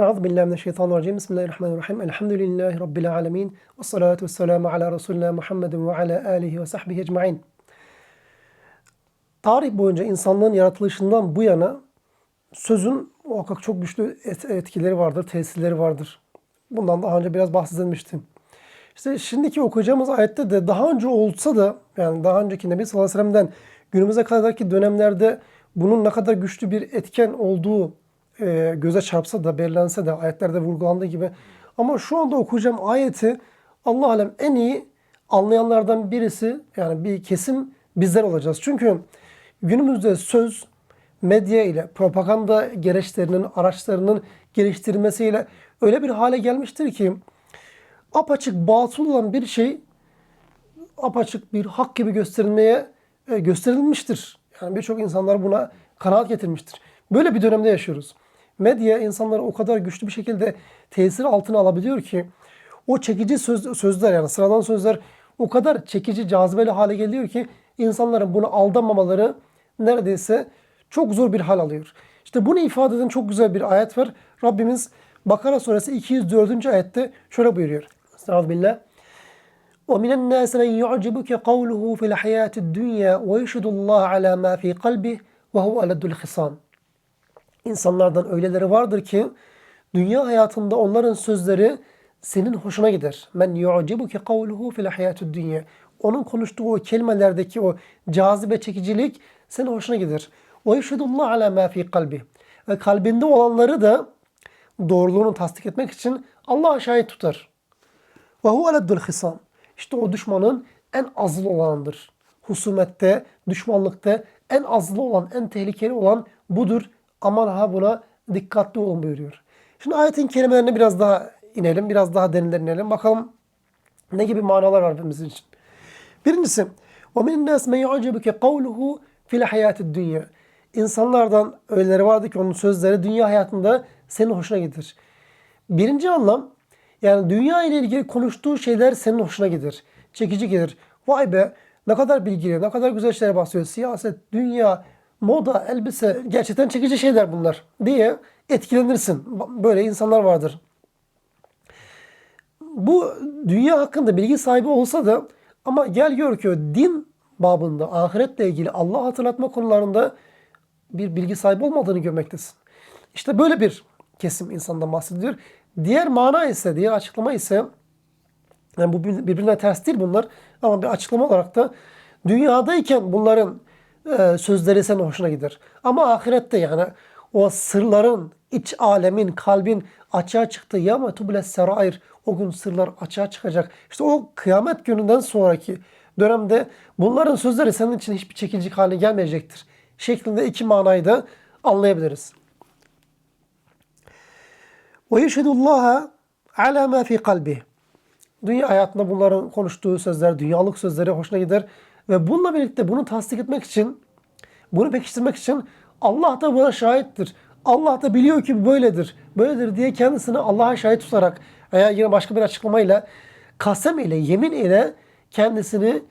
Euzu billahi mineşşeytanirracim. Bismillahirrahmanirrahim. Elhamdülillahi rabbil alamin. Ves salatu vesselamu ala resulina Muhammedin ve ala alihi ve sahbihi ecmaîn. Tarih boyunca insanlığın yaratılışından bu yana sözün muhakkak çok güçlü et- etkileri vardır, tesirleri vardır. Bundan daha önce biraz bahsedilmişti. İşte şimdiki okuyacağımız ayette de daha önce olsa da yani daha önceki Nebi sallallahu aleyhi ve sellem'den günümüze kadarki dönemlerde bunun ne kadar güçlü bir etken olduğu e, göze çarpsa da belirlense de ayetlerde vurgulandığı gibi ama şu anda okuyacağım ayeti Allah alem en iyi anlayanlardan birisi yani bir kesim bizler olacağız. Çünkü günümüzde söz medya ile propaganda gereçlerinin, araçlarının geliştirilmesiyle öyle bir hale gelmiştir ki apaçık batıl olan bir şey apaçık bir hak gibi gösterilmeye e, gösterilmiştir. Yani birçok insanlar buna kanaat getirmiştir. Böyle bir dönemde yaşıyoruz Medya insanları o kadar güçlü bir şekilde tesir altına alabiliyor ki o çekici söz, sözler yani sıradan sözler o kadar çekici, cazibeli hale geliyor ki insanların bunu aldanmamaları neredeyse çok zor bir hal alıyor. İşte bunu ifade eden çok güzel bir ayet var. Rabbimiz Bakara suresi 204. ayette şöyle buyuruyor. Estağfirullah. ومن الناس من يعجبك قوله في الحياة الدنيا ويشهد الله على ما في قلبه وهو ألد الخصام. İnsanlardan öyleleri vardır ki dünya hayatında onların sözleri senin hoşuna gider. Men yu'cibuke kavluhu fil hayatud dünya. Onun konuştuğu o kelimelerdeki o cazibe çekicilik senin hoşuna gider. Ve yeşhedullah ala ma fi kalbi. Ve kalbinde olanları da doğruluğunu tasdik etmek için Allah'a şahit tutar. Ve huve leddül hisam. İşte o düşmanın en azılı olanıdır. Husumette, düşmanlıkta en azılı olan, en tehlikeli olan budur. Aman ha buna dikkatli olun buyuruyor. Şimdi ayetin kelimelerine biraz daha inelim, biraz daha derinlenelim. Bakalım ne gibi manalar var bizim için. Birincisi, وَمِنْ النَّاسِ مَنْ يُعْجَبُكَ قَوْلُهُ فِي الْحَيَاةِ الدُّنْيَا İnsanlardan öyleleri vardı ki onun sözleri dünya hayatında senin hoşuna gider. Birinci anlam, yani dünya ile ilgili konuştuğu şeyler senin hoşuna gider. Çekici gelir. Vay be ne kadar bilgili, ne kadar güzel şeyler bahsediyor. Siyaset, dünya, moda, elbise gerçekten çekici şeyler bunlar diye etkilenirsin. Böyle insanlar vardır. Bu dünya hakkında bilgi sahibi olsa da ama gel gör ki din babında, ahiretle ilgili Allah hatırlatma konularında bir bilgi sahibi olmadığını görmektesin. İşte böyle bir kesim insandan bahsediyor. Diğer mana ise, diğer açıklama ise yani bu birbirine ters değil bunlar ama bir açıklama olarak da dünyadayken bunların e, sözleri senin hoşuna gider. Ama ahirette yani o sırların, iç alemin, kalbin açığa çıktığı yama tubles serair o gün sırlar açığa çıkacak. İşte o kıyamet gününden sonraki dönemde bunların sözleri senin için hiçbir çekilecek hale gelmeyecektir. Şeklinde iki manayı da anlayabiliriz. Ve yeşhedullaha ala ma fi kalbi. Dünya hayatında bunların konuştuğu sözler, dünyalık sözleri hoşuna gider. Ve bununla birlikte bunu tasdik etmek için, bunu pekiştirmek için Allah da buna şahittir. Allah da biliyor ki böyledir. Böyledir diye kendisini Allah'a şahit tutarak veya yine başka bir açıklamayla kasem ile, yemin ile kendisini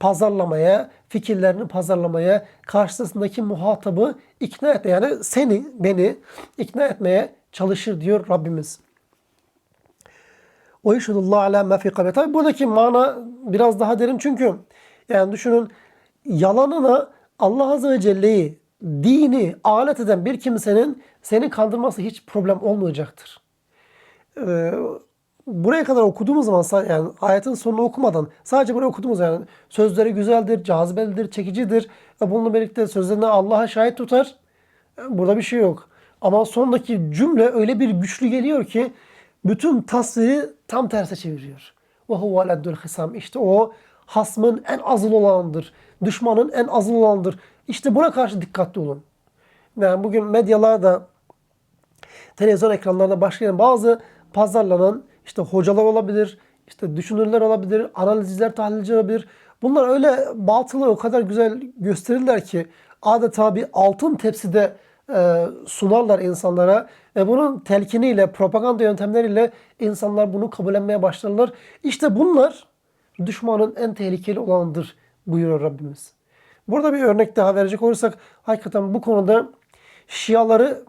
pazarlamaya, fikirlerini pazarlamaya, karşısındaki muhatabı ikna etmeye, yani seni, beni ikna etmeye çalışır diyor Rabbimiz. O yeşhedullah ala ma fi kalbi. Tabi buradaki mana biraz daha derin çünkü yani düşünün yalanına Allah Azze ve Celle'yi, dini alet eden bir kimsenin seni kandırması hiç problem olmayacaktır. Ee, buraya kadar okuduğumuz zaman yani ayetin sonunu okumadan sadece buraya okuduğumuz yani sözleri güzeldir, cazibelidir, çekicidir. Ve bununla birlikte sözlerine Allah'a şahit tutar. Burada bir şey yok. Ama sondaki cümle öyle bir güçlü geliyor ki bütün tasviri tam terse çeviriyor. Ve huve leddül hisam. İşte o hasmın en azılı olanıdır. Düşmanın en azılı olanıdır. İşte buna karşı dikkatli olun. Yani bugün medyalarda, televizyon ekranlarında başlayan bazı pazarlanan işte hocalar olabilir, işte düşünürler olabilir, analizciler, tahlilciler olabilir. Bunlar öyle batılı o kadar güzel gösterirler ki adeta bir altın tepside e, sunarlar insanlara ve bunun telkiniyle, propaganda yöntemleriyle insanlar bunu kabullenmeye başlarlar. İşte bunlar düşmanın en tehlikeli olanıdır buyuruyor Rabbimiz. Burada bir örnek daha verecek olursak hakikaten bu konuda Şiaları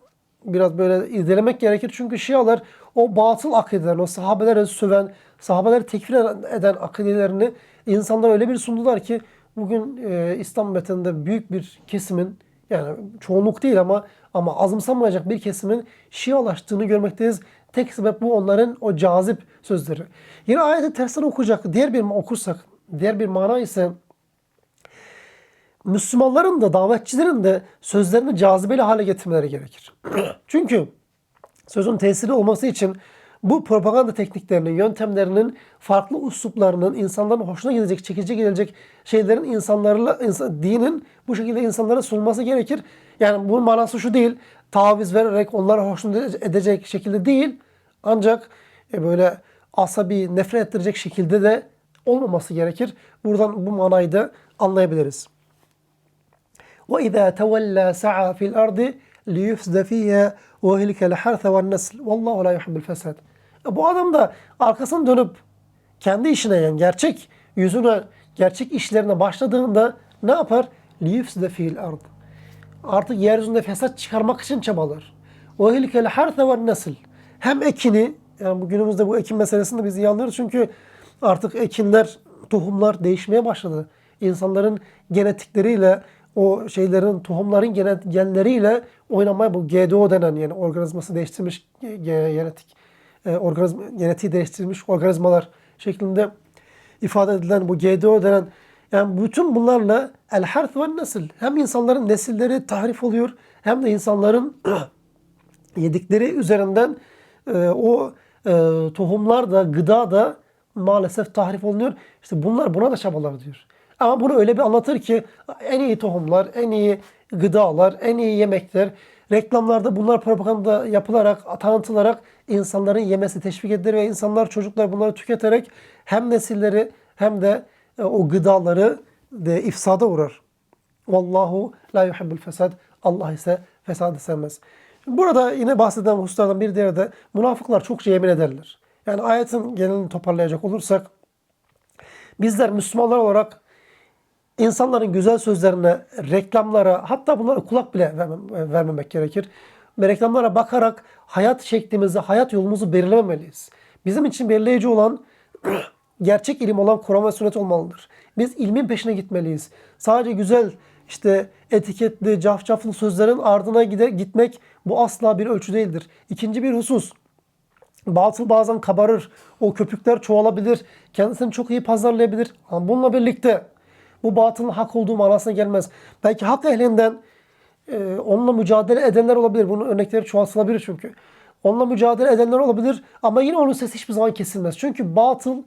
biraz böyle irdelemek gerekir. Çünkü Şialar o batıl akidelerini, o sahabeleri söven, sahabeleri tekfir eden akidelerini insanlara öyle bir sundular ki bugün e, İslam metninde büyük bir kesimin yani çoğunluk değil ama ama azımsanmayacak bir kesimin Şialaştığını görmekteyiz. Tek sebep bu onların o cazip sözleri. Yine ayeti tersten okuyacak. Diğer bir okursak, diğer bir mana ise Müslümanların da davetçilerin de sözlerini cazibeli hale getirmeleri gerekir. Çünkü sözün tesiri olması için bu propaganda tekniklerinin, yöntemlerinin, farklı usluplarının, insanların hoşuna gidecek, çekici gelecek şeylerin insanlarla, insan, dinin bu şekilde insanlara sunulması gerekir. Yani bunun manası şu değil, taviz vererek onlara hoşnut edecek şekilde değil. Ancak e, böyle asabi, nefret ettirecek şekilde de olmaması gerekir. Buradan bu manayı da anlayabiliriz. وإذا تولى سعى في الأرض ليفسد فيها ويهلك الحرث والنسل والله لا يحب الفساد. bu adam da arkasını dönüp kendi işine yani gerçek yüzüne, gerçek işlerine başladığında ne yapar? Liyufside fiil ard. Artık yeryüzünde fesat çıkarmak için çabalar. O hilkel harfe ve nesil. Hem ekini, yani bugünümüzde bu ekin meselesini biz iyi anlarız. Çünkü artık ekinler, tohumlar değişmeye başladı. İnsanların genetikleriyle, o şeylerin, tohumların genet, genleriyle oynamaya bu GDO denen yani organizması değiştirmiş genetik e, organizma, genetiği değiştirilmiş organizmalar şeklinde ifade edilen bu GDO denen yani bütün bunlarla el harth ve nesil hem insanların nesilleri tahrif oluyor hem de insanların yedikleri üzerinden e, o e, tohumlar da gıda da maalesef tahrif olunuyor. İşte bunlar buna da çabalar diyor. Ama bunu öyle bir anlatır ki en iyi tohumlar, en iyi gıdalar, en iyi yemekler reklamlarda bunlar propaganda yapılarak, tanıtılarak insanların yemesi teşvik edilir ve insanlar, çocuklar bunları tüketerek hem nesilleri hem de e, o gıdaları de ifsada uğrar. Vallahu la yuhibbul fesad. Allah ise fesadı sevmez. Burada yine bahsedilen hususlardan bir diğeri de münafıklar çokça yemin ederler. Yani ayetin genelini toparlayacak olursak bizler Müslümanlar olarak insanların güzel sözlerine, reklamlara hatta bunlara kulak bile vermem- vermemek gerekir. Reklamlara bakarak hayat şeklimizi, hayat yolumuzu belirlememeliyiz. Bizim için belirleyici olan gerçek ilim olan Kur'an ve sünnet olmalıdır. Biz ilmin peşine gitmeliyiz. Sadece güzel işte etiketli, cafcaflı sözlerin ardına gide, gitmek bu asla bir ölçü değildir. İkinci bir husus. Batıl bazen kabarır. O köpükler çoğalabilir. Kendisini çok iyi pazarlayabilir. Ama bununla birlikte bu batılın hak olduğu manasına gelmez. Belki hak ehlinden e, onunla mücadele edenler olabilir. Bunun örnekleri çoğaltılabilir çünkü. Onunla mücadele edenler olabilir ama yine onun sesi hiçbir zaman kesilmez. Çünkü batıl,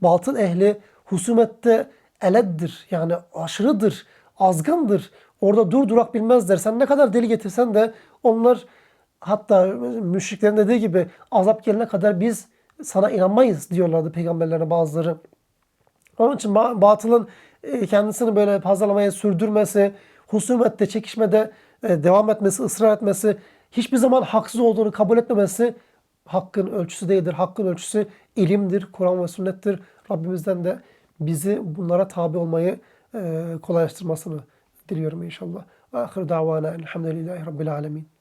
batıl ehli husumette eleddir. Yani aşırıdır, azgındır. Orada dur durak bilmezler. Sen ne kadar deli getirsen de onlar hatta müşriklerin dediği gibi azap gelene kadar biz sana inanmayız diyorlardı peygamberlerine bazıları. Onun için ba- batılın kendisini böyle pazarlamaya sürdürmesi, husumette, çekişmede e, devam etmesi, ısrar etmesi, hiçbir zaman haksız olduğunu kabul etmemesi hakkın ölçüsü değildir. Hakkın ölçüsü ilimdir, Kur'an ve sünnettir. Rabbimizden de bizi bunlara tabi olmayı e, kolaylaştırmasını diliyorum inşallah. Ahir davana elhamdülillahi rabbil alemin.